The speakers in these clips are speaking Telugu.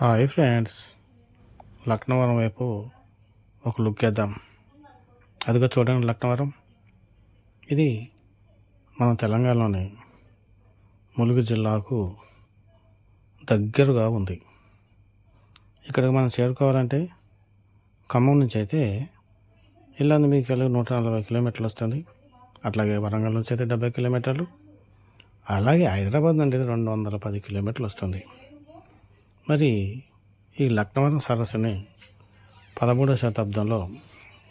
Hi friends. లక్నవరం వైపు ఒక లుక్ వేద్దాం. అదిగో చూడండి లక్నవరం. ఇది మన తెలంగాణలోని ములుగు జిల్లాకు దగ్గరగా ఉంది. ఇక్కడికి మనం చేరుకోవాలంటే ఖమ్మం నుంచి అయితే ఇల్లందు మీకు వెళ్ళి నూట నలభై కిలోమీటర్లు వస్తుంది. అట్లాగే వరంగల్ నుంచి అయితే డెబ్బై కిలోమీటర్లు. అలాగే హైదరాబాద్ నుండి రెండు వందల పది కిలోమీటర్లు వస్తుంది. మరి ఈ లక్నవరం సరస్సుని పదమూడవ శతాబ్దంలో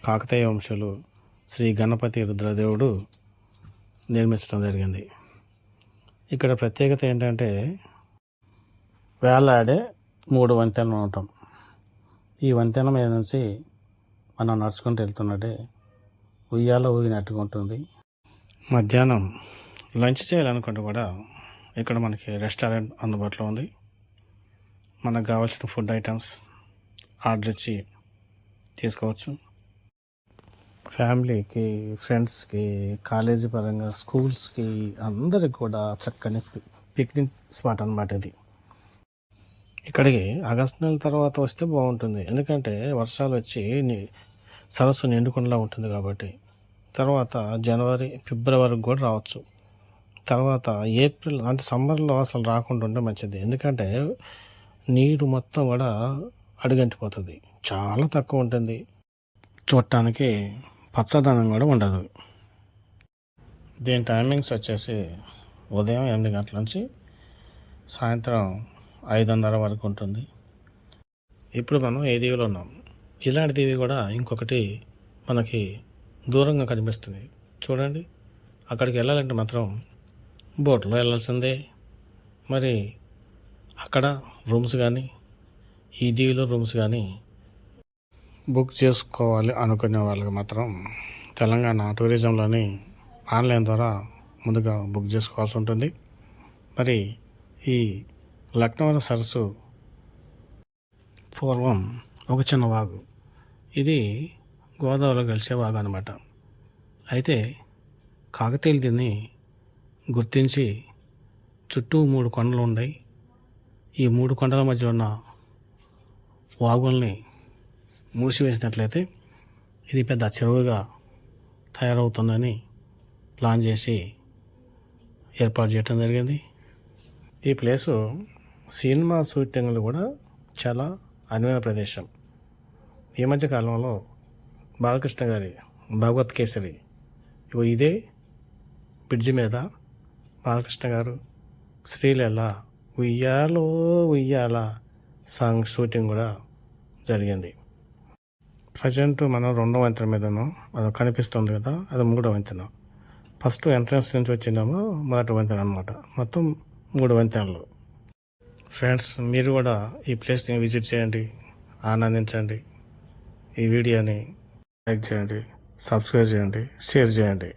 కాకతీయ వంశులు శ్రీ గణపతి రుద్రదేవుడు నిర్మించడం జరిగింది. ఇక్కడ ప్రత్యేకత ఏంటంటే వేలాడే మూడు వంతెనలు ఉండటం. ఈ వంతెన మీద నుంచి మనం నడుచుకుంటూ వెళ్తున్నట్టే ఉయ్యాల ఊగినట్టుగా ఉంటుంది. మధ్యాహ్నం లంచ్ చేయాలనుకుంటే కూడా ఇక్కడ మనకి రెస్టారెంట్ అందుబాటులో ఉంది. మనకు కావాల్సిన ఫుడ్ ఐటమ్స్ ఆర్డర్ ఇచ్చి తీసుకోవచ్చు. ఫ్యామిలీకి ఫ్రెండ్స్కి కాలేజీ పరంగా స్కూల్స్కి అందరికి కూడా చక్కని పిక్నిక్ స్పాట్ అనమాట ఇది. ఇక్కడికి ఆగస్టు నెల తర్వాత వస్తే బాగుంటుంది. ఎందుకంటే వర్షాలు వచ్చి సరస్సు నిండుకుండా ఉంటుంది కాబట్టి. తర్వాత జనవరి ఫిబ్రవరికి కూడా రావచ్చు. తర్వాత ఏప్రిల్ అంటే సమ్మర్లో అసలు రాకుండా ఉంటే మంచిది. ఎందుకంటే నీరు మొత్తం కూడా అడుగంటిపోతుంది. చాలా తక్కువ ఉంటుంది. చూడటానికి పచ్చదనం కూడా ఉండదు. దీని టైమింగ్స్ వచ్చేసి ఉదయం ఎనిమిది గంటల నుంచి సాయంత్రం ఐదున్నర వరకు ఉంటుంది. ఇప్పుడు మనం ఏ దీవిలో ఉన్నాం? ఇలాంటి దీవి కూడా ఇంకొకటి మనకి దూరంగా కనిపిస్తుంది. చూడండి. అక్కడికి వెళ్ళాలంటే మాత్రం బోట్లో వెళ్ళాల్సిందే. మరి అక్కడ రూమ్స్ కానీ ఈ దీవిలో రూమ్స్ కానీ బుక్ చేసుకోవాలి అనుకునే వాళ్ళకి మాత్రం తెలంగాణ టూరిజంలోని ఆన్లైన్ ద్వారా ముందుగా బుక్ చేసుకోవాల్సి ఉంటుంది. మరి ఈ లక్నవరం సరస్సు పూర్వం ఒక చిన్న వాగు. ఇది గోదావరిలో కలిసే వాగు అనమాట అయితే కాకతీయులు దీన్ని గుర్తించి చుట్టూ మూడు కొండలు ఉన్నాయి. ఈ మూడు కొండల మధ్య ఉన్న వాగుల్ని మూసివేసినట్లయితే ఇది పెద్ద చెరువుగా తయారవుతుందని ప్లాన్ చేసి ఏర్పాటు చేయడం జరిగింది. ఈ ప్లేసు సినిమా షూటింగ్లు కూడా చాలా అనువైన ప్రదేశం. ఈ మధ్య కాలంలో బాలకృష్ణ గారి భగవత్ కేసరి ఇదే బ్రిడ్జి మీద బాలకృష్ణ గారు శ్రీలీల ఉయ్యాలో ఉయ్యాల సాంగ్ షూటింగ్ కూడా జరిగింది. ప్రజెంట్ మనం రెండో వంతెన మీద ఉన్నాం. అది కనిపిస్తుంది కదా అది మూడో వంతెన ఫస్ట్ ఎంట్రన్స్ నుంచి వచ్చినాము మొదటి వంతెన అనమాట మొత్తం మూడు వంతెనలు ఫ్రెండ్స్ మీరు కూడా ఈ ప్లేస్ని విజిట్ చేయండి ఆనందించండి. ఈ వీడియోని లైక్ చేయండి సబ్స్క్రైబ్ చేయండి షేర్ చేయండి.